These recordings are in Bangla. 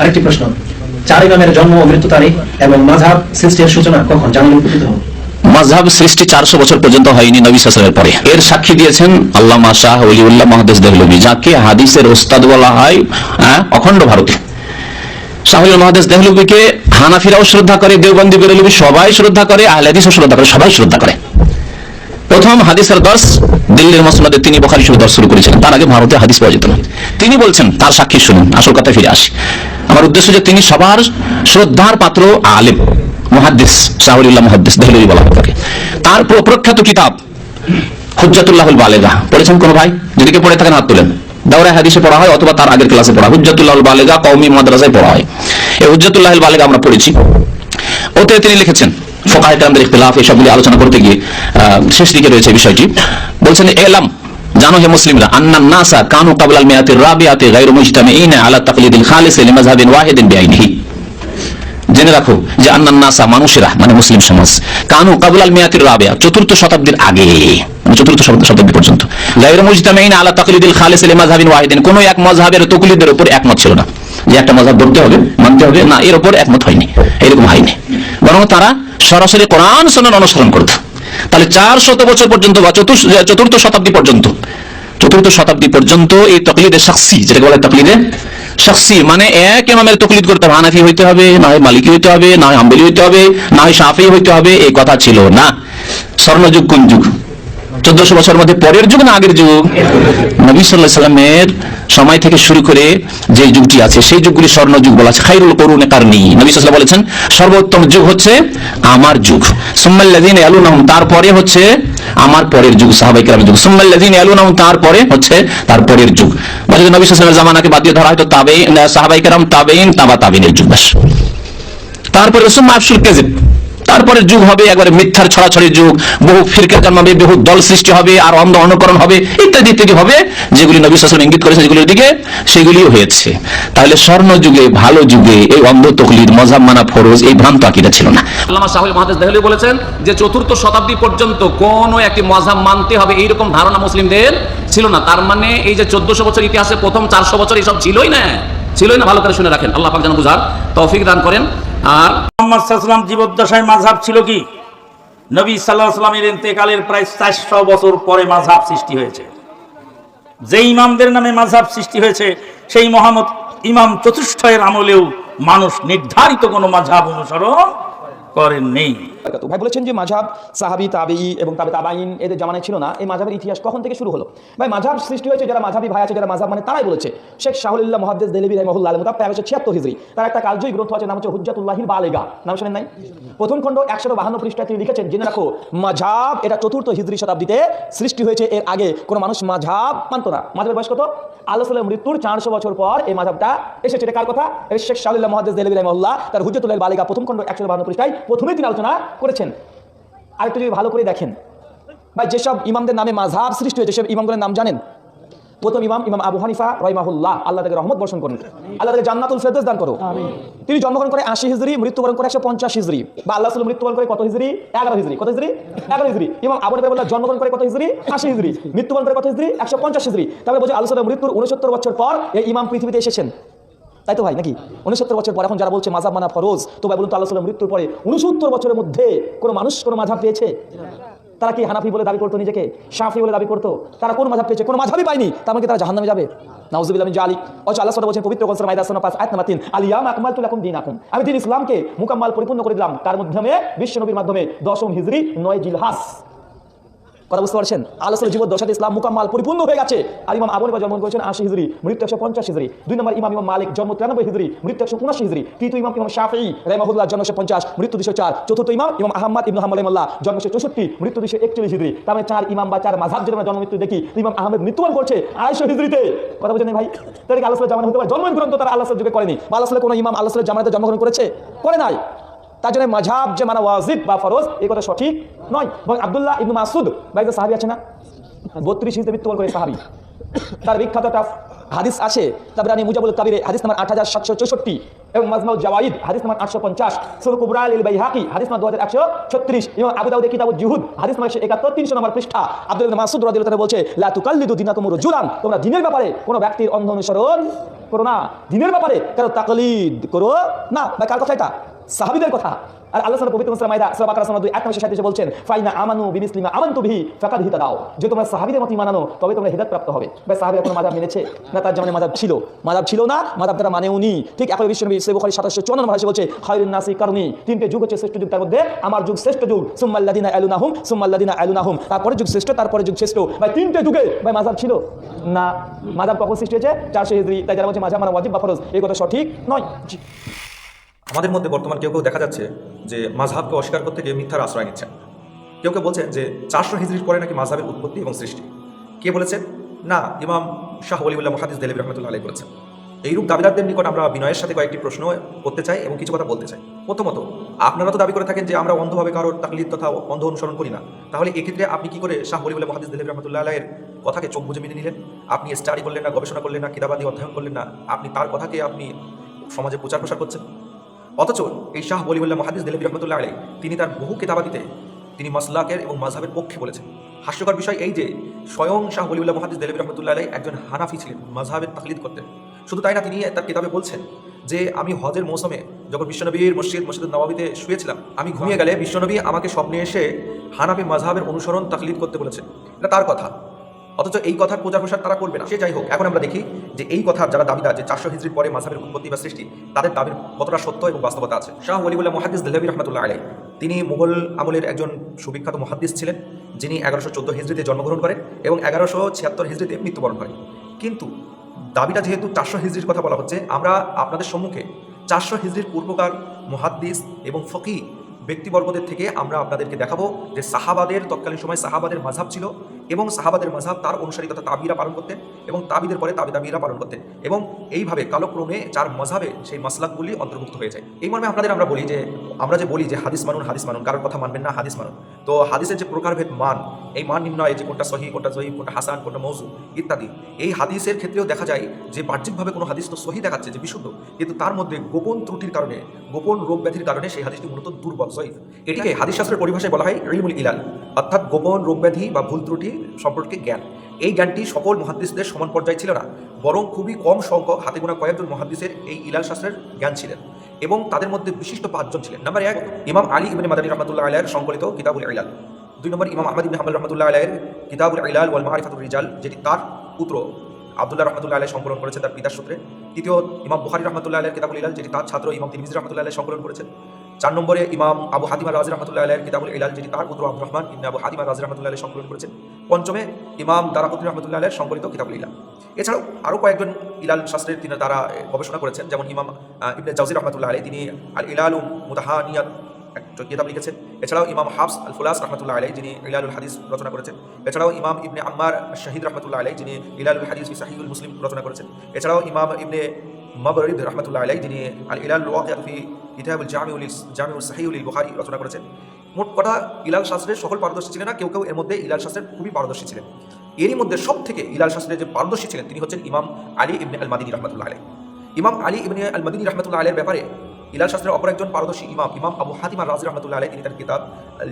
আরেকটি প্রশ্ন চার ইমামের জন্ম ও মৃত্যু তারিখ এবং মাঝহাব সৃষ্টির সূচনা কখন? জানালে উপকৃত হব মাঝহাব সৃষ্টি চারশো বছর পর্যন্ত হয়নি নবী সাসের পরে। এর সাক্ষী দিয়েছেন আল্লামা শাহ অলিউল্লাহ মহাদেশ দেহলবি যাকে হাদিসের ওস্তাদ বলা হয় হ্যাঁ, অখণ্ড ভারতে। শাহুল মহাদেশ দেহলবিকে হানাফিরাও শ্রদ্ধা করে দেওবন্দি বেরলবি সবাই শ্রদ্ধা করে আহলে হাদিসও শ্রদ্ধা করে সবাই শ্রদ্ধা করে। প্রথম হাদিসের দর্শ দিল্লির মসনদে তিনি বখারি শরীফ দর্শ শুরু করেছিলেন। তার আগে ভারতে হাদিস পাওয়া যেত না। তিনি বলছেন তার সাক্ষী শুনুন আসল কথা ফিরে আসি। আমার উদ্দেশ্য যে তিনি সবার শ্রদ্ধার পাত্র আলেম, মহাদ্দিস শাহরুল্লাহ মহাদ্দিস দেহলবি বলা হয় তাকে। তার প্রখ্যাত কিতাব হুজ্জাতুল্লাহুল বালেগা। পড়েছেন কোন ভাই? যদি কেউ পড়ে থাকেন হাত তুলেন। দাওরায় হাদিসে পড়া হয় অথবা তার আগের ক্লাসে পড়া। হুজ্জাতুল্লাহুল বালেগা কওমি মাদ্রাসায় পড়া হয়। এই হুজ্জাতুল্লাহুল বালেগা আমরা পড়েছি। ওতে তিনি লিখেছেন, ফোকাহ কেরামদের ইখতিলাফ এসবগুলি আলোচনা করতে গিয়ে শেষ দিকে রয়েছে বিষয়টি। বলছেন, এলাম জানো হে মুসলিমরা, আন্নান নাসা কানু কাবলাল মিয়াতির রাবিয়াতি গায়রু মুজতামিঈনা আলা তাকলিদিল খালিস লিমাযহাবিন ওয়াহিদিন বিআইনিহি। জেনে রাখো যে আন্নান নাসা মানুষেরা মানে মুসলিম সমাজ, কানু কাবুলাল মিয়াতির রাবিয়া, চতুর্থ শতাব্দীর আগে মানে চতুর্থ শতাব্দী পর্যন্ত। গায়রু মুজতামিঈনা আলা তাকলিদিল খালিস লিমাযহাবিন ওয়াহিদিন, কোন এক মযহাবের তকলিদের উপর একমত ছিল না। যে একটা মযহাব ধরতে হবে, মানতে হবে, না, এর উপর একমত হয়নি, এরকম হয়নি। বরং তারা সরাসরি কোরআন সুন্নাহ অনুসরণ করত। তাহলে চার শত বছর পর্যন্ত বা চতুর্থ শতাব্দী পর্যন্ত, চতুর্থ শতাব্দী পর্যন্ত এই তকলিদে শাকসি যেটা বলে তকলিদে শাকসি মানে এক ইমামের তকলিদ করতে হবে, হানাফি হইতে হবে, না হয় মালিকি হইতে হবে, না হয় আম্বেলি হইতে হবে, না হয় সাফি হইতে হবে, এই কথা ছিল না। স্বর্ণযুগ কোন যুগ? চোদ্দশো বছর মধ্যে পরের যুগ না আগের যুগ? নবী সাল্লাহ সাল্লামের সময় থেকে শুরু করে যে যুগটি আছে, সেই যুগগুলি স্বর্ণ যুগ বলা আছে, খাইরুল করুন কারণী। নবী সাল্লাহ বলেছেন, সর্বোত্তম যুগ হচ্ছে আমার যুগ। সুম্মাল্লাদিন আলুনাম তারপরে হচ্ছে আমার পরের যুগ সাহাবাই কেরামের যুগ। সুম্মাল্লাদিন আলুনাম তারপরে হচ্ছে তার পরের যুগ। বা যদি নবী সাল্লামের জামানাকে বাদ দিয়ে ধরা হয়তো তাবে সাহাবাই কেরাম তাবেইন তাবা তাবিনের যুগ, ব্যাস। তারপরে সুম্মা আফসুল কেজিব তারপরে যুগ হবে, একবারে মিথ্যার ছড়াছড়ি যুগ। বহু ফিরকা জন্মাবে, বহু দল সৃষ্টি হবে, আর অন্ধ অনুকরণ হবে, ইত্যাদি ইত্যাদি হবে, যেগুলি নবী সাসন ইঙ্গিত করেছে যেগুলির দিকে, সেগুলিও হয়েছে। তাহলে স্বর্ণ যুগে ভালো যুগে, এই অন্ধ মজাব মানা ফরজ, এই ভ্রান্ত আকিদা ছিল না। আল্লামা শাহুল মহাদেশ দেহলি বলেছেন যে চতুর্থ শতাব্দী পর্যন্ত কোন একটি মজাব মানতে হবে, এইরকম ধারণা মুসলিমদের ছিল না। তার মানে এই যে চোদ্দশো বছর ইতিহাসে প্রথম চারশো বছর এইসব ছিলই না। ছিলই না, ভালো করে শুনে রাখেন। আল্লাহ পাক যেন বুঝার তৌফিক দান করেন। আর মোহাম্মদ সাল্লাম জীবদ্দশায় মাঝহাব ছিল কি? নবী সাল্লাহ সাল্লামের ইন্তেকালের প্রায় চারশো বছর পরে মাঝহাব সৃষ্টি হয়েছে। যে ইমামদের নামে মাঝহাব সৃষ্টি হয়েছে, সেই মোহাম্মদ ইমাম চতুষ্ঠয়ের আমলেও মানুষ নির্ধারিত কোনো মাঝহাব অনুসরণ করেন নেই। ভাই বলেছেন যে মাঝাব সাহাবি তাবেই এবং তাবে তাবাইন এদের জামানায় ছিল না। এই মাঝাবের ইতিহাস কখন থেকে শুরু হলো? ভাই মাঝাব সৃষ্টি হয়েছে, যারা মাঝাবি ভাই আছে, যারা মাঝাব মানে তারাই বলেছে। শেখ শাহুল্লাহ মহাদ্দেস দেলবি রহমুল্লাহ আলম তার একশো ছিয়াত্তর হিজরি। তার একটা কালজয়ী গ্রন্থ আছে, নাম হচ্ছে হুজ্জাতুল্লাহির বালেগা। নাম শোনেন নাই? প্রথম খণ্ড একশো বাহান্ন পৃষ্ঠায় তিনি লিখেছেন, জেনে রাখো মাঝাব এটা চতুর্থ হিজরি শতাব্দীতে সৃষ্টি হয়েছে। এর আগে কোনো মানুষ মাঝাব মানত না। মাঝাবের বয়স কত? আল্লাহ মৃত্যুর চারশো বছর পর এই মাঝাবটা এসেছে। এটা কার কথা? শেখ শাহুল্লাহ মহাদ্দেস দেলবি রহমুল্লাহ তার হুজ্জাতুল্লাহ বালেগা প্রথম খণ্ড একশো বাহান্ন পৃষ্ঠায় প্রথমেই তিনি আলোচনা করেছেন। আরেকটু যদি ভালো করে দেখেন। ভাই যেসব ইমামদের নামে মাঝহাব সৃষ্টি হয়েছে সেসব ইমামগুলোর নাম জানেন? প্রথম ইমাম ইমাম আবু হানিফা রহিমাহুল্লাহ। আল্লাহ তাকে রহমত বর্ষণ করেন। আল্লাহ তাকে জান্নাতুল ফেরদৌস দান করো তিনি জন্মগ্রহণ করে আশি হিজরি মৃত্যুবরণ করে একশো পঞ্চাশ হিজরি। বা আল্লাহ সাল্লাম মৃত্যুবরণ করে কত হিজরি? এগারো হিজরি। কত হিজরি? এগারো হিজরি। ইমাম আবু হানিফা জন্মগ্রহণ করে কত হিজরি? আশি হিজরি। মৃত্যুবরণ করে কত হিজরি? একশো পঞ্চাশ হিজরি। তারপরে বলছে আল্লাহ সাল্লাম মৃত্যুর উনসত্তর বছর পর এই ইমাম পৃথিবীতে এসেছেন। তাই তো ভাই, নাকি? উনসত্তর বছর পর এখন যারা বলছে মাঝাব মানা ফরজ, তো ভাই বলুন তো আল্লাহ মৃত্যুর পরে উনসত্তর বছরের মধ্যে কোনো মানুষ কোনো মাঝাব পেয়েছে? তারা কি হানাফি বলে দাবি করতো নিজেকে? শাফি বলে দাবি করতো? তারা কোন মাঝাব পেয়েছে? কোনো মাঝাবই পায়নি। তার মানে তারা জাহান্নামে যাবে? নাউজুবিল্লাহ জালিক অচ আল্লাহ বলছেন, পবিত্র কোরআন মাইদা সুন্নাহ 5 আয়াত নাম্বার 3 আলিয়াম আকমালতু লাকুম দীনাকুম। আমি দিন ইসলামকে মুকাম্মাল, পরিপূর্ণ করে দিলাম। তার মাধ্যমে বিশ্ব নবীর মাধ্যমে দশম হিজরি, নয় জিলহাস কথা বুঝতে পারছেন? আল্লাহ জীবন দশাতে ইসলাম মুকাম্মাল পরিপূর্ণ হয়ে গেছে। আর ইমাম আবুল জন্মগ্রহণ করেছেন আশি হিজরি মৃত্যু একশো পঞ্চাশ হিজরি দুই নম্বর ইমাম ইমাম মালিক জন্ম তিরানব্বই হিজরি মৃত্যু একশো উনাশি হিজরি তৃতীয় ইমাম ইমাম শাফি রেমাহুল্লাহ জন্ম একশো পঞ্চাশ, মৃত্যু দুশো চার। চতুর্থ ইমাম ইমাম আহমদ ইবন হাম্মদ রহমাল্লাহ জন্ম একশো চৌষট্টি, মৃত্যু দুশো একচল্লিশ হিজরি তার মানে চার ইমাম বা চার মাঝাব যদি আমরা জন্ম মৃত্যু দেখি ইমাম আহমেদ মৃত্যুবরণ করছে আড়াইশো হিজরিতে কথা বলছেন ভাই? তাদেরকে আল্লাহ জামান হতে পারে জন্মগ্রহণ তো তারা আল্লাহ যুগে করেনি বা আল্লাহ কোনো ইমাম আল্লাহ জামানাতে জন্মগ্রহণ করেছে? করে নাই। তার জন্য মাঝাব যে মানে ওয়াজিব বা ফরজ, এই কথা সঠিক নয়। এবং আব্দুল্লাহ ইবনু মাসুদ বা একজন সাহাবি আছে না, বত্রিশ হিসেবে মৃত্যুবরণ করে সাহাবি। তার বিখ্যাত একটা হাদিস আছে, তাবরানি মুজাবুল কাবিরে, হাদিস নাম্বার আট হাজার সাতশো চৌষট্টি এবং মাজমাউ জাওয়াইদ, হাদিস নাম্বার আটশো পঞ্চাশ। সুল কুবরা আল বাইহাকি, হাদিস নাম্বার দু হাজার একশো ছত্রিশ। এবং আবু দাউদ কিতাবুল জুহুদ, হাদিস নাম্বার একশো একাত্তর, তিনশো নম্বর পৃষ্ঠা। আব্দুল মাসুদ রাদিয়াল্লাহু তাআলা বলছে, লা তুকাল্লিদু দিনাকুম রুজুলান। তোমরা দিনের ব্যাপারে কোনো ব্যক্তির অন্ধ অনুসরণ করো না। দিনের ব্যাপারে কারও তাকলিদ করো না। বা কার কথা এটা? সাহাবিদের কথা। আর আল্লাহ সাল্লাহ পবিত্র মাইদা সুরা বাকারা, সুরা দুই এক নয় সাথে বলছেন, ফাইনা আমানু বিমিসলিমা আমানতু বিহি ফাকাদ হিতা দাও। যে তোমরা সাহাবিদের মতো মানানো তবে তোমরা হিদাত প্রাপ্ত হবে। ভাই সাহাবিরা কোনো মাদাব মেনেছে না, তার যেমন মাদাব ছিল। মাদাব ছিল না, মাদাব তারা মানেও নি। ঠিক একই বিশ্বনবী সে বুখারী 754 ভাষা বলছে, খায়রুন নাসি কারণী তিনটে যুগ হচ্ছে শ্রেষ্ঠ যুগ, তার মধ্যে আমার যুগ শ্রেষ্ঠ যুগ সুম্মাল্লাদিনা আলুনাহুম সুম্মাল্লাদিনা আলুনাহুম। তারপরে যুগ শ্রেষ্ঠ তারপরে যুগ শ্রেষ্ঠ। ভাই, তিনটে যুগে ভাই মাজাব ছিল? না। মাজাব কখন সৃষ্টি হয়েছে? চারশো হিজরি। তাই যারা বলছে মাঝাব মানে ওয়াজিব বা ফরজ, এই কথা সঠিক নয়। আমাদের মধ্যে বর্তমান কেউ কেউ দেখা যাচ্ছে যে মাঝহাবকে অস্বীকার করতে গিয়ে মিথ্যার আশ্রয় নিচ্ছেন কেউ কেউ বলছেন যে চারশো হিজড়ির পরে নাকি মাঝহাবের উৎপত্তি এবং সৃষ্টি। কে বলেছেন না, ইমাম শাহ ওলিউল্লাহ মহাদিস দেলিব রহমতুল্লাহ আলী বলেছেন। এইরূপ দাবিদারদের নিকট আমরা বিনয়ের সাথে কয়েকটি প্রশ্ন করতে চাই এবং কিছু কথা বলতে চাই। প্রথমত, আপনারা তো দাবি করে থাকেন যে আমরা অন্ধভাবে কারোর তাকলিদ তথা অন্ধ অনুসরণ করি না। তাহলে এক্ষেত্রে আপনি কি করে শাহ ওলিউল্লাহ মহাদিস দেলিব রহমতুল্লাহ আলাইয়ের কথাকে চোখ বুঝে মেনে নিলেন? আপনি স্টাডি করলেন না, গবেষণা করলেন না কিতাবাদি অধ্যয়ন করলেন না, আপনি তার কথাকে আপনি সমাজে প্রচার প্রসার করছেন? অথচ এই শাহ বলিউল্লাহ মহাদিস দেলবি রহমতুল্লাহ আলাই তিনি তার বহু কেতাবাদিতে তিনি মাসলাকের এবং মাঝহাবের পক্ষে বলেছেন। হাস্যকর বিষয় এই যে, স্বয়ং শাহ বলিউল্লাহ মহাদিস দেলবি রহমতুল্লাহ আলাই একজন হানাফি ছিলেন মাঝহাবের তাকলিদ করতেন। শুধু তাই না, তিনি তার কিতাবে বলছেন যে, আমি হজের মৌসুমে যখন বিশ্বনবীর মসজিদ মসজিদ নবাবিতে শুয়েছিলাম, আমি ঘুমিয়ে গেলে বিশ্বনবী আমাকে স্বপ্নে এসে হানাফি মাঝহাবের অনুসরণ তাকলিদ করতে বলেছেন। এটা তার কথা। অথচ এই কথার প্রচার প্রসার তারা করবে না। সে যাই হোক, এখন আমরা দেখি যে এই কথার যারা দাবিদার, যে চারশো হিজড়ির পরে মাঝাবের উৎপত্তি বা সৃষ্টি, তাদের দাবির কতটা সত্য এবং বাস্তবতা আছে? শাহ ওলিউল্লাহ মহাদিস দেলবি রহমতুল্লাহ আলাই তিনি মুঘল আমলের একজন সুবিখ্যাত মহাদিস ছিলেন, যিনি এগারোশো চোদ্দ হিজড়িতে জন্মগ্রহণ করেন এবং এগারোশো ছিয়াত্তর হিজড়িতে মৃত্যুবরণ করেন। কিন্তু দাবিটা যেহেতু চারশো হিজড়ির কথা বলা হচ্ছে, আমরা আপনাদের সম্মুখে চারশো হিজড়ির পূর্বকার মহাদ্দিস এবং ফকি ব্যক্তিবর্গদের থেকে আমরা আপনাদেরকে দেখাবো যে সাহাবাদের তৎকালীন সময় সাহাবাদের মাঝাব ছিল এবং সাহাবাদের মাঝাব তার অনুসারী তথা তাবিরা পালন করতেন এবং তাবিদের পরে তাবি তাবিরা পালন করতেন এবং এইভাবে কালক্রমে যার মজাবে সেই মাসলাকগুলি অন্তর্ভুক্ত হয়ে যায়। এই মর্মে আপনাদের আমরা বলি যে, আমরা যে বলি যে হাদিস মানুন হাদিস মানুন, কারোর কথা মানবেন না, হাদিস মানুন। তো হাদিসের যে প্রকারভেদ মান, এই মান নির্ণয় যে কোনটা সহি কোনটা সহি কোনটা হাসান, কোনটা মৌসু ইত্যাদি, এই হাদিসের ক্ষেত্রেও দেখা যায় যে বাহ্যিকভাবে কোনো হাদিস তো সহি দেখাচ্ছে, যে বিশুদ্ধ। কিন্তু তার মধ্যে গোপন ত্রুটির কারণে, গোপন রোগ ব্যাধির কারণে সেই হাদিসটি মূলত দুর্বল সহি এটিকে হাদিস শাস্ত্রের পরিভাষায় বলা হয় ইলমুল ইলাল। অর্থাৎ গোপন রোগ ব্যাধি বা ভুল ত্রুটি সম্পর্কে জ্ঞান। এই জ্ঞানটি সকল মহাদ্দিসদের সমান পর্যায়ে ছিল না, বরং খুবই কম সংখ্যক হাতে গোনা কয়েকজন মহাদ্দিসের এই ইলাল শাস্ত্রের জ্ঞান ছিলেন এবং তাদের মধ্যে বিশিষ্ট পাঁচজন ছিলেন। নাম্বার এক, ইমাম আলী ইবনে মাদানী রহমতুল্লাহ আলাইয়ের সংকলিত কিতাবুল ইলাল। দুই নম্বর, ইমাম আহমদ ইবনে হাম্বল রহমতুল্লাহ আলাইয়ের কিতাবুল ইলাল ওয়াল মারিফাতুর রিজাল, যেটি তার পুত্র আব্দুল্লাহ রহমতুল্লাহ আলাই সংকলন করেছেন তার পিতার সূত্রে। তৃতীয়, ইমাম বুখারি রহমতুল্লাহ আলাইয়ের কিতাবুল ইলাল, যেটি তার ছাত্র ইমাম তিরমিজি রহমতুল্লাহ আলাই সংকলন করেছেন। চার নম্বরে ইমাম আবু হাতিমা রাজ রহমতুল্লাহ কিতাবুল ইলাল যেটি তার পুত্র আব্দুর রহমান ইবনে আবু হাতিমা রাজ রহমতুল্লাহ আলাই সংকলন করেছেন। পঞ্চমে ইমাম দারাকুদ্দিন রহমতুল্লাহ আলাইয়ের সংকলিত কিতাবুল ইলাল। এছাড়াও আরও কয়েকজন ইলাল শাস্ত্রের তিনি তারা গবেষণা করেছেন। যেমন ইমাম ইবনে জাউজি রহমতুল্লাহ আলাই তিনি আল ইলাল মুতাহানিয়াত একটা কিতাব লিখেছেন। এছাড়াও ইমাম হাফস আল ফুলাস রহমতুল্লাহ আলাই যিনি ইলালুল হাদিস রচনা করেছেন। এছাড়াও ইমাম ইবনে আম্মার শাহিদ রহমতুল্লাহ আলাই যিনি ইলালুল হাদিস সাহিউল মুসলিম রচনা করেছেন। এছাড়াও ইমাম ইবনে মাবরিদ রহমতুল্লাহ আলাই যিনি আল ইলাল ওয়াকিয়াত ফি কিতাবুল জামিউল জামিউল সাহিউল বুখারী রচনা করেছেন। মোট কথা ইলাল শাস্ত্রের সকল পারদর্শী ছিলেন না, কেউ কেউ এর মধ্যে ইলাল শাস্ত্রের খুবই পারদর্শী ছিলেন। এরই মধ্যে সব থেকে ইলাল শাস্ত্রের যে পারদর্শী ছিলেন, তিনি হচ্ছেন ইমাম আলী ইবনে আল মাদিনী রহমতুল্লাহ আলাই ইমাম আলী ইবনে আল মাদিনী রহমতুল্লাহ আলের ব্যাপারে ইলাল শাস্ত্রের অপর একজন পারদর্শী ইমাম ইমাম আবু হাতিমা রাজ রহমতুল্লাহ আলাই তিনি তার কিতাব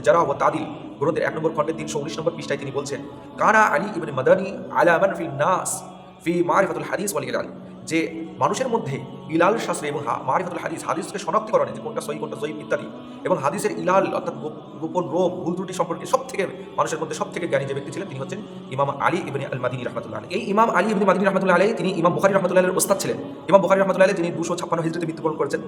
জারা ও তাদিল গ্রন্থের এক নম্বর খণ্ডে তিনশো উনিশ নম্বর পৃষ্ঠায় তিনি বলছেন, কানা আলী ইবনে মাদানী আলামান ফিল নাস ফি মারিফাতুল হাদিস ওয়াল ইলাল যে মানুষের মধ্যে ইলাল শাস্ত্রে এবং মারিফাতুল হাদিস, হাদিসকে শনাক্তকরণে যে কোনটা সহি কোনটা সহি ইত্যাদি। এবং হাদিসের ইলাল অর্থাৎ গোপন রোগ, ভুল ত্রুটি সম্পর্কে সব থেকে মানুষের মধ্যে সব থেকে জ্ঞানী যে ব্যক্তি ছিলেন, তিনি হচ্ছেন ইমাম আলী ইবনে আল মাদিনী রহমতুল্লাহ। এই ইমাম আলী ইবনে মাদিনী রহমতুল্লাহ আলী তিনি ইমাম বুখারি রহমতুল্লাহ আলের ওস্তাদ ছিলেন। ইমাম বুখারি রহমতুল্লাহ যিনি দুশো ছাপ্পান্ন হিজড়িতে মৃত্যুবরণ করেছেন।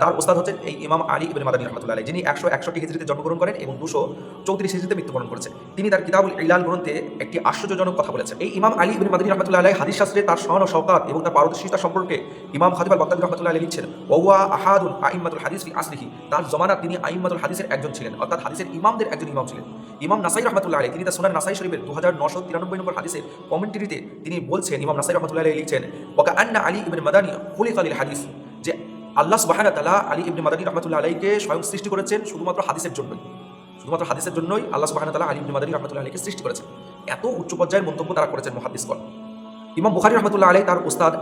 তার ওস্তাদ হচ্ছেন এই ইমাম আলী ইবনে মাদানী রহমতুল্লাহ আলী যিনি একশো একষট্টি হিজড়িতে জন্মগ্রহণ করেন এবং দুশো চৌত্রিশ হিজড়িতে মৃত্যুবরণ করেছেন। তিনি তার কিতাবুল ইলাল গ্রন্থে একটি আশ্চর্যজনক কথা বলেছেন। এই ইমাম আলী ইবনে মাদানী রহমতুল্লাহ আলী হাদিস শাস্ত্রে তার সহন ও শওকাত এবং তার পারদর্শিতা সম্পর্কে ইমাম খাদিব আল বাগদাদি রহমতুল্লাহ আলী লিখছেন ওয়া আহাদুল আইম্মাতুল হাদিস ফি আসরিহি তার জমানা তিনি আইম্মাতুল হাদিসের একজন ছিলেন, অর্থাৎ হাদিসের ইমামদের একজন ইমাম ছিলেন। ইমাম নাসাই রহমতুল্লাহ আলী তিনি তার সোনার নাসাই শরীফের দু হাজার নশো তিরানব্বই নম্বর হাদিসের কমেন্টারিতে তিনি বলছেন, ইমাম নাসাই রহমতুল্লাহ আলী লিখছেন ওকা আন্না আলী ইবনে মাদানী খুলিক আলীল হাদিস। যে আল্লাহ সুবাহানা তালা আলী ইবনে মাদানী রহমতুল্লাহ আলাইকে স্বয়ং সৃষ্টি করেছেন শুধুমাত্র হাদিসের জন্যই। শুধুমাত্র হাদিসের জন্যই আল্লাহ সুবাহানা তালা আলী ইবনে মাদানী রহমতুল্লাহ আলীকে সৃষ্টি করেছেন। এত উচ্চ পর্যায়ের মন্তব্য তারা করেছেন মহাদিসকল ইমাম বুখারি রহমতুল্লাহ আলাই তার উস্তাদ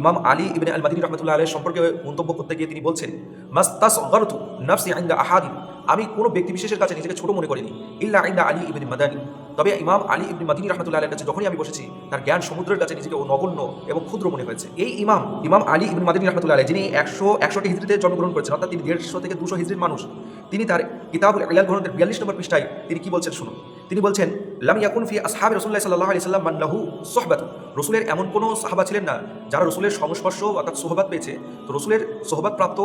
ইমাম আলী ইবনে আল মাদিনী রহমতুল্লাহ আলাই সম্পর্কে মন্তব্য করতে গিয়ে তিনি বলছেন মাস্তাস গরতু নাফসি আইন্দা আহাদি আমি কোনো ব্যক্তি বিশেষের কাছে নিজেকে ছোট মনে করিনি, ইল্লা আইন্দা আলী ইবনে মাদানী। তবে ইমাম আলী ইবনে মাদিনী রহমতুল্লাহ আলের কাছে যখনই আমি বসেছি, তার জ্ঞান সমুদ্রের কাছে নিজেকে নগণ্য এবং ক্ষুদ্র মনে হয়েছে। এই ইমাম ইমাম আলী ইবনে মাদিনী রহমতুল্লাহ আলাই যিনি একশো একশোটি হিজড়িতে জন্মগ্রহণ করেছেন, অর্থাৎ তিনি দেড়শো থেকে দুশো হিজড়ির মানুষ, তিনি তার কিতাবুল ইলাল গ্রন্থের বিয়াল্লিশ নম্বর পৃষ্ঠায় তিনি কি বলছেন শুনুন। তিনি বলছেন লাম ইয়াকুন ফি আসহাব রসুল্লাহ সাল্লাহ আলি সাল্লাম মান লাহু সোহবাত। রসুলের এমন কোনো সাহাবা ছিলেন না যারা রসুলের সংস্পর্শ অর্থাৎ সোহবাত পেয়েছে। তো রসুলের সোহবাত প্রাপ্ত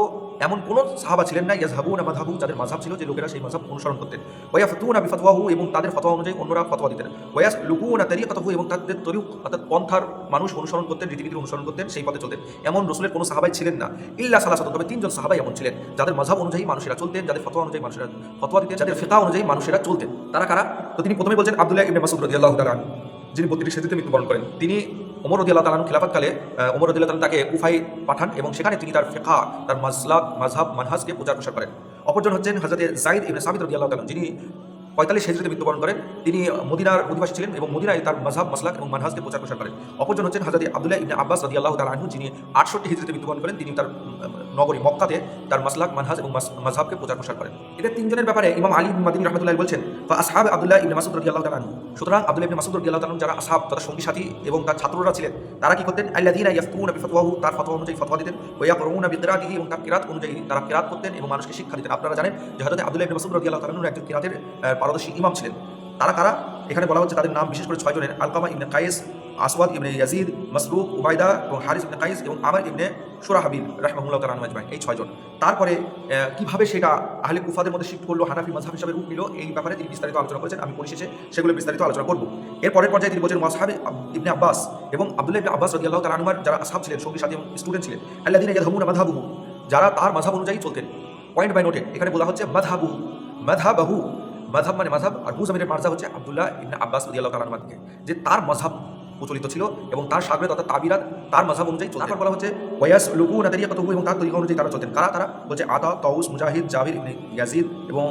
এমন কোনো সাহাবা ছিলেন না ইয়াজহাবু না মাধাবু যাদের মাঝাব ছিল যে লোকেরা সেই মাঝাব অনুসরণ করতেন। ওয়া ফতু না বিফতওয়াহু এবং তাদের ফতোয়া অনুযায়ী অন্যরা ফতোয়া দিতেন। ওয়াস লুকু না তারিকাতহু এবং তাদের তরিক অর্থাৎ পন্থার মানুষ অনুসরণ করতেন, রীতিনীতির অনুসরণ করতেন, সেই পথে চলতেন। এমন রসুলের কোনো সাহাবাই ছিলেন না। ইল্লা সালাসাত তবে তিনজন সাহাবাই এমন ছিলেন, যাদের মাঝাব অনুযায়ী মানুষেরা চলতেন, যাদের ফতোয়া অনুযায়ী মানুষেরা ফতোয়া দিতেন, যাদের ফিতা অনুযায়ী মানুষেরা চলতেন। তারা কারা? তো তিনি প্রথমে বলছেন আব্দুল্লাহ ইবনে মাসুদ রাদিয়াল্লাহু তাআলা যিনি বত্রিশ সেদিতে মৃত্যুবরণ করেন। তিনি ওমর রদিয়াল্লাহ তালান খেলাফতকালে ওমর রদিয়াল্লাহ তালান তাকে উফাই পাঠান এবং সেখানে তিনি তার ফেকা তার মাজলাক মাজহাব মানহাজকে প্রচার প্রসার করেন। অপরজন হচ্ছেন হজরতে জাইদ ইবনে সাবিত রদিয়াল্লাহ তালান যিনি পঁয়তাল্লিশ হেজরিতে মৃত্যুবরণ করেন। তিনি মদিনার অধিবাসী ছিলেন এবং মদিনায় তার মজাব মাসলাক এবং মানহাজকে প্রচার প্রসার করেন। অপরজন হচ্ছেন হজরত আবদুল্লাহ ইবনে আব্বাস রদিয়াল্লাহ তাআলা আনহু, যিনি আটষট্টি হেজরিতে মৃত্যুবরণ করেন। তিনি তার নগরী মক্কাতে তার মাসলাক, মানহাজ এবং মাযহাবকে প্রচার প্রসার করেন। এদের তিনজনের ব্যাপারে ইমাম আলী মাদিনী রহমতুল্লাহ বলছেন, ফা আসহাব আব্দুল্লাহ ইবনে মাসুদ রাদিয়াল্লাহু তাআলা আনহু। সুতরাং আব্দুল্লাহ ইবনে মাসুদ রাদিয়াল্লাহু তাআলা আনহু যারা আসহাব তারা সঙ্গী সাথী এবং তার ছাত্ররা ছিলেন, তারা কি করতেন? আল্লাযীনা ইয়াফতুনা বিফতওয়াহু, তার ফতোয়া অনুযায়ী ফতোয়া দিতেন, ওয়া ইয়াকরুনা বিকিরাতিহি এবং তার কিরাত অনুযায়ী তারা কিরাত করতেন এবং মানুষকে শিক্ষা দিতেন। আপনারা জানেন যে হযরত আব্দুল্লাহ ইবনে মাসুদ রাদিয়াল্লাহু তাআলা আনহু একজন কিরাতের পারদর্শী ইমাম ছিলেন। তারা কারা? এখানে বলা হচ্ছে তাদের নাম বিশেষ করে ছয়জনের, আলকামা ইবনে কায়েস আসওয়াদ ইবনে ইয়াজিদ মাসরুক উবাইদা এবং হারিস ইবনে কাইস এবং আমার ইবনে সুরাহাবিল রাহমাহুল্লাহ তাআলা আজমাইন, এই ছয়জন তারপরে কীভাবে সেটা আহলে কুফাদের মধ্যে শিফট করল, হানাফি মাযহাব হিসাবে রূপ নিল, এই ব্যাপারে তিনি বিস্তারিত আলোচনা করেছেন, আমি পরিশেষে সেগুলো বিস্তারিত আলোচনা করব। এর পরের পর্যায়ে তিনি বলছেন ওয়াসহাবি ইবনে আব্বাস এবং আব্দুল্লাহ ইবনে আব্বাস রাদিয়াল্লাহু তাআলা আনহুর যারা আসহাব ছিলেন, সঙ্গী, সাথী এবং স্টুডেন্ট ছিলেন, আল্লাযীনা ইয়াদহামুনা মাযহাবুহু যারা তার মাযহাব অনুযায়ী চলতেন। পয়েন্ট বাই নোটে এখানে বলা হচ্ছে, মাযহাবুহু, মাযহাবাহু, মাযহাব মানে মাযহাব, আর হুজামিরের মার্জা হচ্ছে আব্দুল্লাহ ইবনে আব্বাস রাদিয়াল্লাহু তাআলা আনহু থেকে যে তার মাযহাব প্রচলিত ছিল এবং তার সাগরে তথা তাবিরাত, তার মাঝাব অনুযায়ী তারপর বলা হচ্ছে ওয়াস লুকু নাদারিয়া কতবু এবং তার তরিকা অনুযায়ী তারা চলতেন। কারা তারা? বলছে আতা, তাউস, মুজাহিদ ইবনে ইয়াজিদ এবং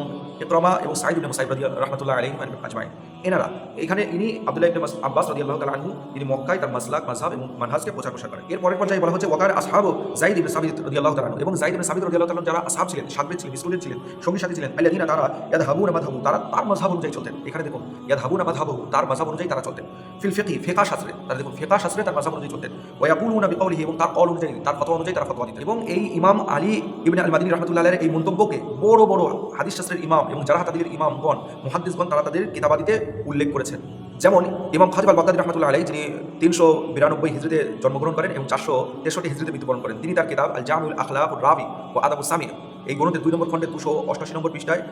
ইকরামা এবং সাইদ ইবনে মুসাইব রাহমাতুল্লাহ আলাইহি আজমাইন। এনারা। এখানে ইনি আব্দুল্লাহ ইবনে আব্বাস রাদিয়াল্লাহু তাআলা আনহু তিনি মক্কায় তার মাসলাক, মাযহাব এবং মানহাজকে প্রচার প্রসার করেন। এর পরের পর্যায়ে বলা হচ্ছে, ওয়াকার আসহাব জাইদ ইবনে সাবিত রাদিয়াল্লাহু তাআলা আনহু। এবং জাইদ ইবনে সাবিত রাদিয়াল্লাহু তাআলা যারা আসহাব ছিলেন সাগরে ছিলেন স্টুডেন্ট ছিলেন সঙ্গী সাথী ছিলেন, আল্লাযীনা তারা ইয়াদহাবুনা মাযহাবু, তারা তার মাযহাব অনুযায়ী চলতেন। এখানে দেখুন ইয়াদহাবুনা মাযহাবু তার মাযহাব অনুযায়ী তারা চলতেন। ফিল ফিকি ফিকা শাস্ত্রে তারা দেখুন, ফিকা শাস্ত্রে তার মাযহাব অনুযায়ী চলতেন। ওয়াকুলুনা বিকাউলিহি এবং তার কল অনুযায়ী, তার ফতোয়া অনুযায়ী তারা ফতোয়া দিতেন। এবং এই ইমাম আলী ইবনে আল মাদিনী রাহমাতুল্লাহ আলাইহির এই মন্তব্যকে বড় বড় হাদিস শাস্ত্রের ইমাম এবং যারা তাদের ইমামগণ, মুহাদ্দিসগণ, তারা তাদের কিতাবাদিতে উল্লেখ করেছেন। যেমন ইমাম খাজিব আল বাগদাদি রহমতুল্লাহ আলাই যিনি তিনশো বিরানব্বই হিজড়িতে জন্মগ্রহণ করেন এবং চারশো তেষট্টি হিজড়িতে মৃত্যুবরণ করেন, তিনি তার কিতাব আল জামুল আখলাক রাবি ও আদাবু সামি এই গ্রন্থের দুই নম্বর খণ্ডে দুশো অষ্টাশি নম্বর পৃষ্ঠায়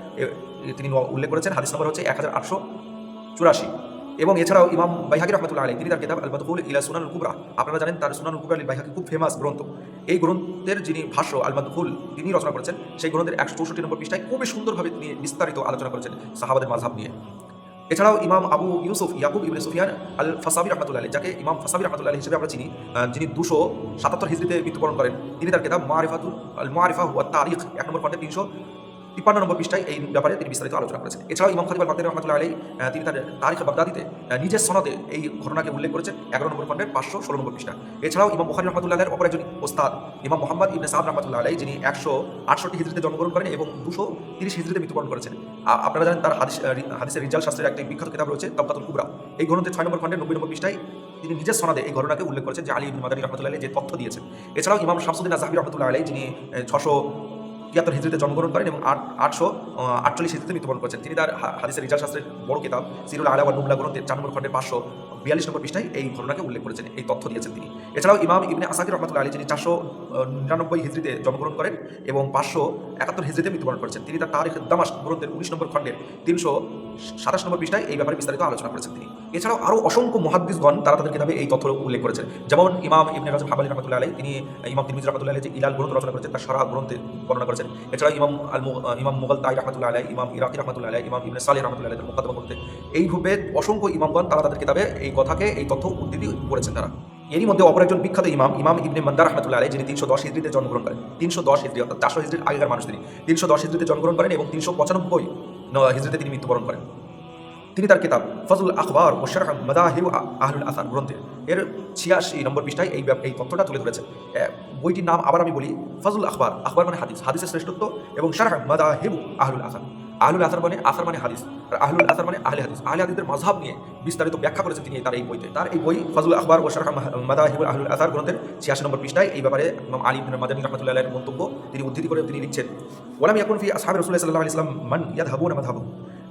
তিনি উল্লেখ করেছেন। হাদিস নম্বর হচ্ছে এক হাজার আটশো চুরাশি। এবং এছাড়াও ইমাম বাইহাকি রহমতুল্লাহ আলী তিনি তার কিতাব আল মাদহুল ইলা সুনানুল কুবরা, আপনারা জানেন তার সুনানুল কুবরা আলী বাইহাকি খুব ফেমাস গ্রন্থ। এই গ্রন্থের যিনি ভাষ্য আল মাদহুল তিনি রচনা করেছেন। সেই গ্রন্থের একশো চৌষট্টি নম্বর পৃষ্ঠায় খুবই সুন্দরভাবে তিনি বিস্তারিত আলোচনা করেছেন সাহাবাদের মাঝহাব নিয়ে। এছাড়াও ইমাম আবু ইউসুফ ইয়াকুব ইবনে সুফিয়ান আল ফাসাবি রহমতুল্লাহ যাকে ইমাম ফাসাবি রহমতুল্লাহ হিসেবে আমরা চিনি যিনি দুশো সাতাত্তর হিজড়িতে মৃত্যুবরণ করেন। তিনি তার কেতাব মারিফাতুল মারিফা হুয়া তারিখ এক নম্বর খণ্ডে তিনশো তিপ্পান্ন নম্বর পৃষ্ঠায় এই ব্যাপারে তিনি বিস্তারিত আলোচনা করেছেন। এছাড়াও ইমাম খালিব বাগদাদি রহমতুল্লাহ আলী তিনি তার তারিখ বাগদাদিতে নিজের সনদে এই ঘটনাকে উল্লেখ করেছেন এগারো নম্বর খণ্ডের পাঁচশো ষোলো নম্বর পৃষ্ঠা। এছাড়াও ইমাম বুখারি রহমতুল্লাহ আলের অপর একজন ওস্তাদ, ইমাম মোহাম্মদ ইবনে সাদ রহমতুল্লাহ আলী যিনি একশো আটষট্টি হিজড়িতে জন্মগ্রহণ করেন এবং দুশো তিরিশ হিজড়িতে মৃত্যুবরণ করেছেন। আপনারা জানেন তার হাদিস হাদিসের রিজাল শাস্ত্রের একটি বিখ্যাত কিতাব রয়েছে তবকাতুল কুবরা। এই গ্রন্থের ছয় নম্বর খণ্ডের নব্বই নম্বর পৃষ্ঠায় তিনি নিজের সনদে এই ঘটনাকে উল্লেখ করেছেন যে আলী ইবনে মাদানী রহমতুল্লাহ যে তথ্য দিয়েছেন। এছাড়াও ইমাম শামসুদ্দিন আজহাবি রহমতুল্লাহ আলী যিনি ছশো তিয়াত্তর হিজড়িতে জন্মগ্রহণ করেন এবং আট আটশো আটচল্লিশ হিজড়িতে মৃত্যুবরণ করেছেন। তিনি তার হাদিসের রিজাল শাস্ত্রের বড় কিতাব, সিরুল আলা ওয়া নুবলা গ্রন্থের চার নম্বর খণ্ডের পাঁচশো বিয়াল্লিশ নম্বর পৃষ্ঠায় এই ঘটনাকে উল্লেখ করেছেন, এই তথ্য দিয়েছেন তিনি। এছাড়াও ইমাম ইবনে আসাকির রহমতুল্লাহ আলী যিনি চারশো নিরানব্বই হিজড়িতে জন্মগ্রহণ করেন এবং পাঁচশো একাত্তর হিজড়িতে মৃত্যুবরণ করেছেন, তিনি তার তারিখ দামাস গ্রন্থের উনিশ নম্বর খণ্ডের তিনশো সাতাশ নম্বর পৃষ্ঠায় এই ব্যাপারে বিস্তারিত আলোচনা করেছেন তিনি। এছাড়াও আরও অসংখ্য মহাদ্দিসগণ তারা তাদের কিতাবে এই তথ্য উল্লেখ করেছেন। যেমন ইমাম ইবনে রাজব হাবালি রহমতুল্লাহ আলী তিনি ইমাম তিরমিজ রহমতুল্লাহ আলী যে ইলাল গ্রন্থ রচনা করেছেন, তার সারা গ্রন্থে বর্ণনা করেছেন। এছাড়াও ইমাম আল ইমাম মুঘল তাই রহমতুল্লাহ আলী ইমাম ইরাকি রহমতুল্লাহ আলী ইমাম ইবনে সালি রহমতুল্লাহ আলী মোকদ্দমা করতে এইভাবে অসংখ্য ইমামগণ তারা তাদের কিতাবে এই কথাকে, এই তথ্য উদ্ধৃতি করেছেন তারা। এরই মধ্যে অপর একজন বিখ্যাত ইমাম ইমাম ইবনে মন্দার রহমতুল্লাহ আলী যিনি তিনশো দশ হিজড়িতে জন্মগ্রহণ করেন। তিনশো দশ হিজড়ি, অর্থাৎ চারশো হিজড়ির আগেকার মানুষ তিনি। তিনশো দশ হিজড়িতে জন্মগ্রহণ করেন এবং তিনশো পঁচানব্বই হিজড়িতে তিনি মৃত্যুবরণ করেন। তিনি তার কিতাব ফজল আখবর ও শারহ মাদাহিব আহলুল আসার গ্রন্থে, এর ছিয়াশি নম্বর পৃষ্ঠায় এই এই তথ্যটা তুলে ধরেছে বইটির নাম আবার আমি বলি ফজল আখবর। আখবর মানে হাদিস। হাদিসের শ্রেষ্ঠত্ব এবং শারহ মাদাহিব আহলুল আসার। আহলুল আসার মানে আসার মানে হাদিস। আর আহলুল আসার মানে আহলে হাদিস। আহলে হাদিসের মাঝহাব নিয়ে বিস্তারিত ব্যাখ্যা করেছেন তিনি তার এই বইতে। তার এই বই ফজল আখবর ও শাহ মাদাহিবুল আহলুল আসার গ্রন্থের ছিয়াশি নম্বর পৃষ্ঠায় এই ব্যাপারে ইমাম আলী মাদানী রহমতুল্লাহ মন্তব্য তিনি উদ্ধৃতি করে তিনি লিখছেন ওলাম ইয়াকুন ফি আসহাবে রসুল্লাহ সাল্লাহ ইসলাম মান ইয়াদ হাবু না মাদ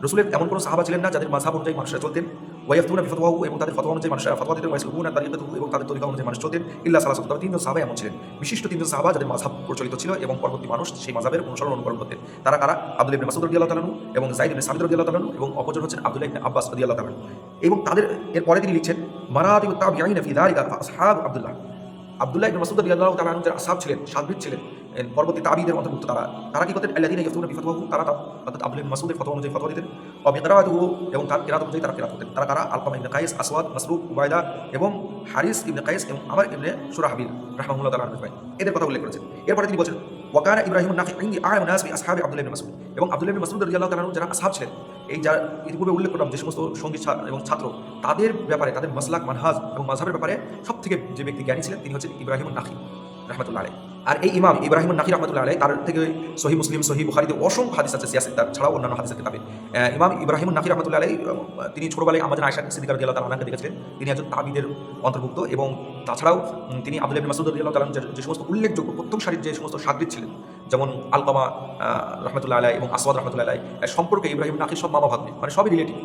রাসূলের এমন কোনো সাহাবা ছিলেন না যাদের মাযহাব অনুযায়ী মানুষরা চলতেন। ওয়াইফতুনা বিফতওয়াহু এবং তাদের ফতোয়া অনুযায়ী মানুষরা ফতোয়া দিতেন ওয়াইসলুকুনা তারিকাতুহু এবং তাদের তরিকা অনুযায়ী মানুষ চলতেন। ইল্লা সালাসাত তবে তিনজন সাহাবা এমন ছিলেন। বিশিষ্ট তিনজন সাহাবা যাদের মাযহাব প্রচলিত ছিল এবং পরবর্তী মানুষ সেই মাযহাবের অনুসরণ অনুকরণ করতেন। তারা কারা? আব্দুল ইবনে মাসউদ রাদিয়াল্লাহু তাআলা এবং যায়েদ ইবনে সাবিত রাদিয়াল্লাহু তাআলা এবং অপরজন হচ্ছেন আব্দুল্লাহ ইবনে আব্বাস রাদিয়াল্লাহু তাআলা এবং তাদের এর পরে তিনি লিখছেন মারাতিবুত তাবিঈন ফি যালিকা আসহাব আব্দুল্লাহ। আব্দুল্লাহ ইবনে মাসউদ রাদিয়াল্লাহু তাআলা যারা আসহাব ছিলেন সাদবিদ ছিলেন এর পরবর্তী তাবিদের অন্তর্ভুক্ত তারা। তারা কি করতেন? আল্লাযিনা ইয়াফতুনা বিফতওয়াহু তারা অর্থাৎ আব্দুল্লাহ ইবনে মাসউদের ফতোয়া অনুযায়ী ফতোয়া দিতেন। ও বিকরাতুহু এবং তার কিরাত অনুযায়ী তারা কিরাত করতেন। তারা কারা? আলকামা ইবনে কাইস, আসওয়াদ, মাসরুক উবাইদা এবং হারিস ইবনে কাইস এবং আমর ইবনে সুরাহাবিল রাহমাহুল্লাহ তাআলা আজমাইন এদের কথা উল্লেখ করেছেন। এরপরে তিনি বলেন ওয়াকানা ইব্রাহিম নাকি আ'লাম নাস বি আসহাবি আব্দুল্লাহ ইবনে মাসউদ। এবং আব্দুল্লাহ ইবনে মাসউদ রাদিয়াল্লাহু তাআলা যারা আসহাব ছিলেন, এই যারা ইতিপূর্বে উল্লেখ করলাম যে সমস্ত সঙ্গী ছা- এবং ছাত্র, তাদের ব্যাপারে, তাদের মাসলাক, মানহাজ এবং মাযহাবের ব্যাপারে সব থেকে যে ব্যক্তি জ্ঞানী ছিলেন, তিনি হচ্ছেন ইব্রাহিম নাকি রহমতুল্লাহ আলাই আর এই ইমাম ইব্রাহিম নাকি রহমতুল্লাহ আলাই তার থেকে সহি মুসলিম, সহি বুখারিতে অসংখ্য হাদিস আছে, সিয়াসের তার, ছাড়াও অন্যান্য হাদিসের কিতাবে। ইমাম ইব্রাহিম নাকি রহমতুল্লাহ আলাই তিনি ছোটবেলায় আমাদের আয়সা সিদ্দিকার দিয়াল তার আনাকে দেখেছিলেন। তিনি একজন তাবিদের অন্তর্ভুক্ত এবং তাছাড়াও তিনি আবুল ইবনে মাসুদ রাদিয়াল্লাহু তাআলা যে সমস্ত উল্লেখযোগ্য প্রথম সারির যে সমস্ত সাগরিদ ছিলেন, যেমন আলকামা রহমতুল্লাহ আলাই এবং আসওয়াদ রহমতুল্লাহ আলাই সম্পর্কে ইব্রাহিম নাকি সব মামা ভাগ্নে মানে সবই রিলেটিভ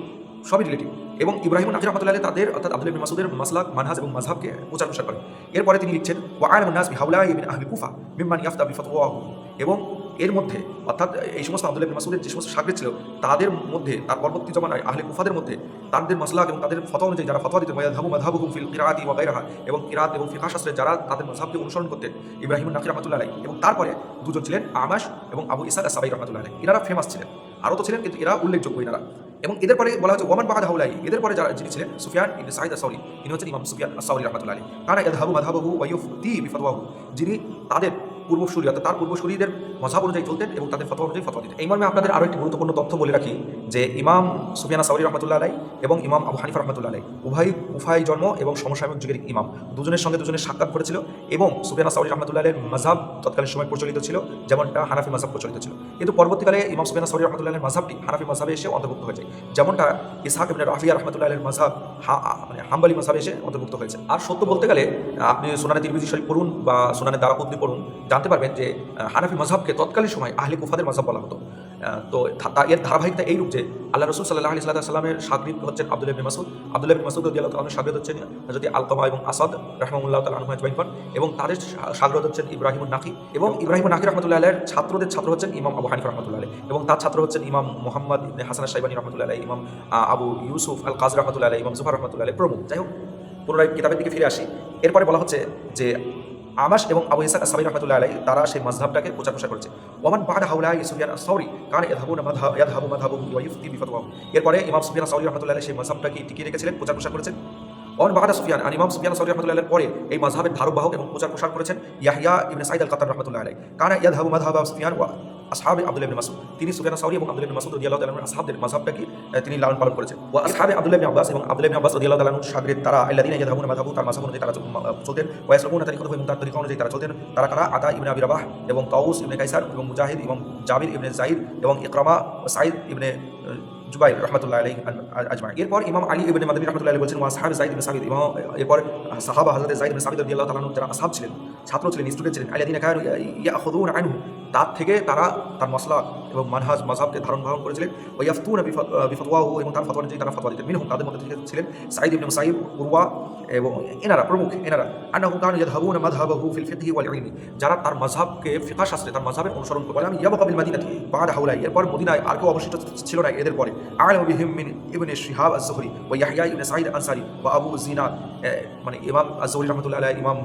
সবই রিলেটিভ এবং ইব্রাহিম নাকি রহমতুল্লাহ তাদের, অর্থাৎ আব্দুল ইবনে মাসুদের মাসলাক, মানহাজ এবং মাযহাবকে প্রচার প্রসার করেন। এরপরে তিনি লিখছেন, ওয়া আলাম নাস বিহাউলা ইবনে আহলি কুফা মিম্মান ইয়াফতা বিফতওয়াহু। এবং এর মধ্যে, অর্থাৎ এই সমস্ত আব্দুল ইবনে মাসুদের যে সমস্ত সাগরিদ ছিল, তাদের মধ্যে, তার পরবর্তী জমানায় আহলে কুফাদের মধ্যে, তাদের মাসলাক এবং তাদের ফতোয়া অনুযায়ী যারা ফতোয়া দিতেন ওয়ায়াদহাবু মাযহাবুহুম ফিল কিরাআতি ওয়া গায়রাহা। এবং কিরাত এবং ফিকহ শাস্ত্রে যারা তাদের মাযহাবকে অনুসরণ করতেন, ইব্রাহিম নাকি রহমতুল্লাহ আলাই এবং তারপরে দুজন ছিলেন আমাশ এবং আবু ইসাদ আসাবাই রহমতুল্লাহ আলাই এনারা ফেমাস ছিলেন। আরও তো ছিলেন, কিন্তু এরা উল্লেখযোগ্য এনারা। এবং এদের পরে বলা হচ্ছে ওমান বাহাদ হাউলাই এদের পরে যারা যিনি ছিলেন, সুফিয়ান ইবনে সাইদ আসাউরি তিনি হচ্ছেন ইমাম সুফিয়ান আসাউরি রহমতুল্লাহ আলী কারা এদ হাবু মাধাবু ওয়াইফ তি বিফতওয়াহু। যিনি তাদের পূর্বসূরি, অর্থাৎ তার পূর্বসূরিদের মজাব অনুযায়ী চলতেন এবং তাদের ফতোয়া অনুযায়ী ফতোয়া দিতেন। এই মর্মে আপনাদের আরও একটি গুরুত্বপূর্ণ তথ্য বলে রাখি। যে ইমাম সুফিয়ানা সাউরি রহমতুল্লাহ আলাই এবং ইমাম আবু হানিফা রহমতুল্লাহ আলাই, উভয় উভয় জন্ম এবং সমসাময়িক যুগের ইমাম। দুজনের সঙ্গে দুজনের সাক্ষাৎ করেছিল এবং সুফিয়ানা সাউরি রহমতুল্লাহ আলের মজাব তৎকালীন সময় প্রচলিত ছিল, যেমনটা হানাফি মজাব প্রচলিত ছিল। কিন্তু পরবর্তীকালে ইমাম সুফিয়ানা সাউরি রহমতুল্লাহ আলের মজাবটি হানাফি মজাবে এসে অন্তর্ভুক্ত হয়েছে, যেমনটা ইসহাক ইবনে রাফিয়া রহমতুল্লাহ আলের মজাব মানে হাম্বালি মজাবে এসে অন্তর্ভুক্ত হয়েছে। আর সত্য বলতে গেলে, আপনি সুনানে তিরমিজি শরীফ পড়ুন বা সুনানে দারাকুদ্দি পড়ুন, জানতে পারবেন যে হানাফি মজাবকে তৎকালীন সময় আহলে কুফাদের মজাব বলা হতো। তো এর ধারাবাহিকতা এইরূপ যে আল্লাহ রসুল সাল্লাহ আলি সাল্লামের সাগরিদ হচ্ছেন আব্দুল ইবনে মাসুদ আব্দুল ইবনে মাসুদ রদিয়াল্লাহ তালামের সাগরিদ হচ্ছেন যদি আলকামা এবং আসাদ রহমাউল্লাহ তাল আজমাইন। খান এবং তাদের সাগরদ হচ্ছেন ইব্রাহিম নাকি এবং ইব্রাহিম নাকি রহমতুল্লাহ আলের ছাত্রদের ছাত্র হচ্ছেন ইমাম আবু হানিফ রহমতুল্লাহ আলী এবং তার ছাত্র হচ্ছেন ইমাম মোহাম্মদ হাসান সাইবানী রহমতুল্লাহ আলী ইমাম আবু ইউসুফ আল কাজ রহমতুল্লাহ আলী ইমাম জুফার রহমতুল্লাহ আলী প্রমুখ। যাই হোক, পুনরায় কিতাবের দিকে ফিরে আসি। এরপরে বলা হচ্ছে যে আমাস এবং আবু ইসাক সাবির রহমতুল্লাহ আলাই তারা সেই মাজহাবটাকে প্রচার প্রসার করেছে। ওমান বাদ হাউলা সুফিয়ান সৌরি কারণ মাযহাব ইয়াদহাবু মাধাবু ইউফতি বিফতওয়াহু। এরপরে ইমাম সুফিয়ান সৌরি রহমতুল্লাহ সেই মাযহাবটাকে টিকিয়ে রেখেছিলেন প্রচার প্রসার করেছেন। ওমান বাহাদা সুফিয়ান, আর ইমাম সুফিয়ান সৌরি রহমতুল্লাহ পরে এই মাজহাবের ধারকবাহক এবং প্রচার প্রসার করেছেন ইয়াহিয়া ইবনে সাইদ আল কাতার রহমতুল্লাহ আলাই কারণ ইয়াদহাবু মাধাবা সুফিয়ান ওয়া আসহাবে আব্দুল্লাহ ইবনে মাসউদ। তিনি সুফিয়ান সাউরি এবং আব্দুল্লাহ ইবনে মাসউদ রাদিয়াল্লাহু তাআলা আসহাবদের মাযহাবটাকে তিনি লালন পালন করেছেন। ওয়া আসহাবে আব্দুল্লাহ ইবনে আব্বাস এবং আব্দুল্লাহ ইবনে আব্বাস রাদিয়াল্লাহু তাআলা শাগরিদ তারা আল্লাযিনা ইয়াদহাবুনা মাযহাবু তার মাযহাব অনুযায়ী তারা চলতেন। ওয়া ইয়াসলুকুনা তারিকাতাহু এবং তার তরিকা অনুযায়ী তারা চলতেন। তারা কারা? আতা ইবনে আবি রাবাহ এবং তাউস ইবনে কাইসার এবং মুজাহিদ এবং জাবির ইবনে জাইদ এবং ইকরামা সাইদ ইবনে জুবাই রহমতুল্লাহ আলাই আজমাই এরপর ইমাম আলী ইবনে মাদনী রহমতুল্লাহ আলী বলছেন, ওয়া সাহাব জাইদ ইবনে সাবিদ ইমাম, এরপর সাহাবা হযরত জাইদ ইবনে সাবিদ রাদিয়াল্লাহু তাআলা যারা আসহাব ছিলেন ছাত্র ছিলেন। স্টুডেন্ট ছিলেন আল্লাযিনা কানু ইয়াখুযুনা আনহু। তার থেকে তারা তার মসলা এবং মানহাজ মাযহাবকে ধারণ ধারণ করেছিলেন। ওয়া ইয়াফতুনা বিফতওয়াহু এবং তার ফতোয়া অনুযায়ী তারা ফতোয়া দিতেন। মিনহুম তাদের মধ্যে ছিলেন সাঈদ ইবনে মুসাইব, উরওয়া এবং এনারা, প্রমুখ এনারা। আন্নাহু কানু ইয়াদহাবুনা মাযহাবাহু ফিল ফিকহি ওয়াল ইলমি। যারা তার মাযহাবকে ফিকহ শাস্ত্রে তার মাযহাবের অনুসরণ করে আমি ইয়াবকা বিল মাদিনাতি বাদা হাউলাই। এরপর মদিনায় আর কেউ অবশিষ্ট ছিল না এদের পরে। আলামু বিহিম মিন ইবনে শিহাব আজ-জুহরি ওয়া ইয়াহইয়া ইবনে সাঈদ আনসারী ওয়া আবু জিনাদ মানে ইমাম আজ-জুহরি রহমাতুল্লাহ আলাইহি, ইমাম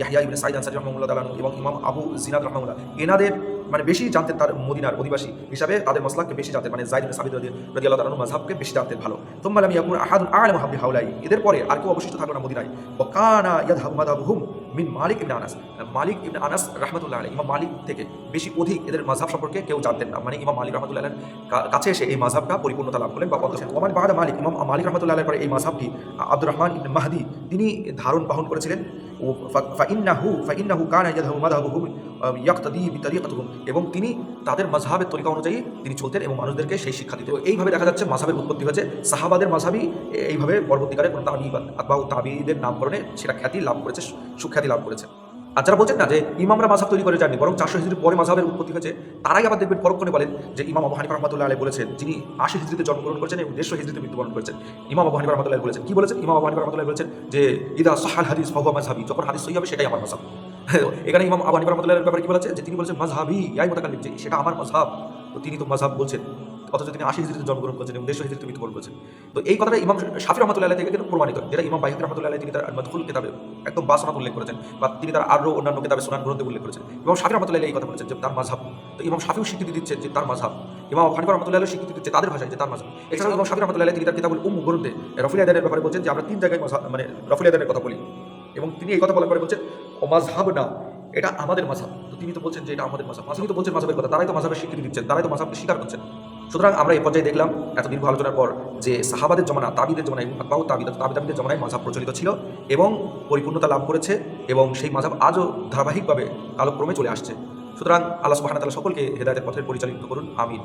ইয়াহইয়া ইবনে সাঈদ আনসারী রাহমাহুল্লাহ তাআলা আনহু এবং ইমাম আবু জিনাদ রাহমাহুল্লাহ এনাদের মানে বেশি জানতেন তার মদিনার অধিবাসী হিসাবে তাদের মসলাককে বেশি জানতেন মানে জাইদ সাবিদ রদি আল্লাহ তালন বেশি জানতেন ভালো। তোমরা আমি ইয়াকুর আহাদুল আলম হাবলি হাউলাই। এদের পরে আর কেউ অবশিষ্ট থাকল না মদিনায়। ওকানা ইয়াদহাবু মাযহাবুহুম মিন মালিক ইবনে আনাস। মালিক ইবনে আনাস রাহমাতুল্লাহ আলাইহি, ইমাম মালিক থেকে বেশি অধিক এদের মাযহাব সম্পর্কে কেউ জানতেন না। মানে ইমাম মালিক রহমতুল্লাহ কাছে এসে এই মাযহাবটা পরিপূর্ণতা লাভ করলেন বা পদ্ধতি ওমান বাহাদা মালিক ইমাম মালিক রহমতুল্লাহ পরে এই মাযহাবটি আব্দুর রহমান ইবনে মাহদি, তিনি ধারণ বহন করেছিলেন। এবং তিনি তাদের মাঝহাবের তরিকা অনুযায়ী তিনি চলতেন এবং মানুষদেরকে সেই শিক্ষা দিতেন। তো এইভাবে দেখা যাচ্ছে মাঝহাবের উৎপত্তি হয়েছে। সাহাবাদের মাঝহাবি এইভাবে পরবর্তীকালে কোনো তাবি বা তাবিদের নামকরণে সেটা খ্যাতি লাভ করেছে সুখ্যাতি লাভ করেছে। আর যারা বলছেন না যে ইমামরা মাঝহাব তৈরি করে যাননি, বরং চারশো হিজড়ির পরে মাঝহাবের উৎপত্তি হয়েছে, তারাই আবার দেখবেন পরক্ষণে বলেন যে ইমাম আবু হানিফা রহমতুল্লাহ আলী বলেছেন, যিনি আশি হিজড়িতে জন্মগ্রহণ করেছেন এবং দেড়শো হিজড়িতে মৃত্যুবরণ করেছেন, ইমাম আবু হানিফা রহমতুল্লাহ বলেছেন। কি বলেছেন? ইমাম আবু হানিফা রহমতুল্লাহ বলেছেন যে, ইদা সাহাল হাদিস ফাহুয়া মাঝহাবি যখন হাদিস সহি হবে সেটাই আমার মাঝহাব এখানে ইমাম আবু হানিফা রহমতুল্লাহের ব্যাপারে কি বলেছে? যে তিনি বলেছেন মাঝহাবি ইয়াই মোতাকাল্লিম যে, সেটা আমার মাঝহাব তো তিনি তো মাঝহাব বলছেন। অথচ তিনি আশি হিজড়িতে জন্মগ্রহণ করেছেন এবং দেড়শো হিজড়িতে মৃত্যুবরণ করেছেন। তো এই কথাটা ইমাম শাফি রহমতুল্লাহ থেকে কিন্তু প্রমাণিত। যেটা ইমাম বাইহাক রহমতুল্লাহ তিনি তার মদখুল কিতাবে একদম বাসনাত উল্লেখ করেছেন বা তিনি তার আরও অন্যান্য কিতাবে সুনান গ্রন্থে উল্লেখ করেছেন। ইমাম শাফি রহমতুল্লাহ এই কথা বলেছেন যে তার মাঝহাব তো ইমাম শাফিও স্বীকৃতি দিচ্ছে যে তার মাঝহাব ইমাম হানিফা রহমতুল্লাহ স্বীকৃতি দিচ্ছে তাদের ভাষায় যে তার মাঝহাব এছাড়াও ইমাম শাফি রহমতুল্লাহ তিনি তার কিতাবুল উম গ্রন্থে রফিল আদানের ব্যাপারে বলছেন যে আমরা তিন জায়গায় মানে রফিল আদানের কথা বলি। এবং তিনি এই কথা বলার পরে বলছেন, ও মাঝহাব না, এটা আমাদের মাঝাব তো তিনি তো বলছেন যে এটা আমাদের মাঝহাব মাঝহাবই তো বলছেন মাঝহাবের কথা, তারাই তো মাঝহাবের স্বীকৃতি দিচ্ছেন, তারাই তো মাঝহাবকে স্বীকার করছেন। সুতরাং আমরা এই পর্যায়ে দেখলাম এত দীর্ঘ আলোচনার পর যে সাহাবাদের জমানা, তাবিদের জমানায় বাহু তাবিদ তাবি তাবিদের জমানায় মাঝাব প্রচলিত ছিল এবং পরিপূর্ণতা লাভ করেছে এবং সেই মাঝাব আজও ধারাবাহিকভাবে কালক্রমে চলে আসছে। সুতরাং আল্লাহ সুবহানাহু তালা সকলকে হেদায়তের পথে পরিচালিত করুন, আমিন।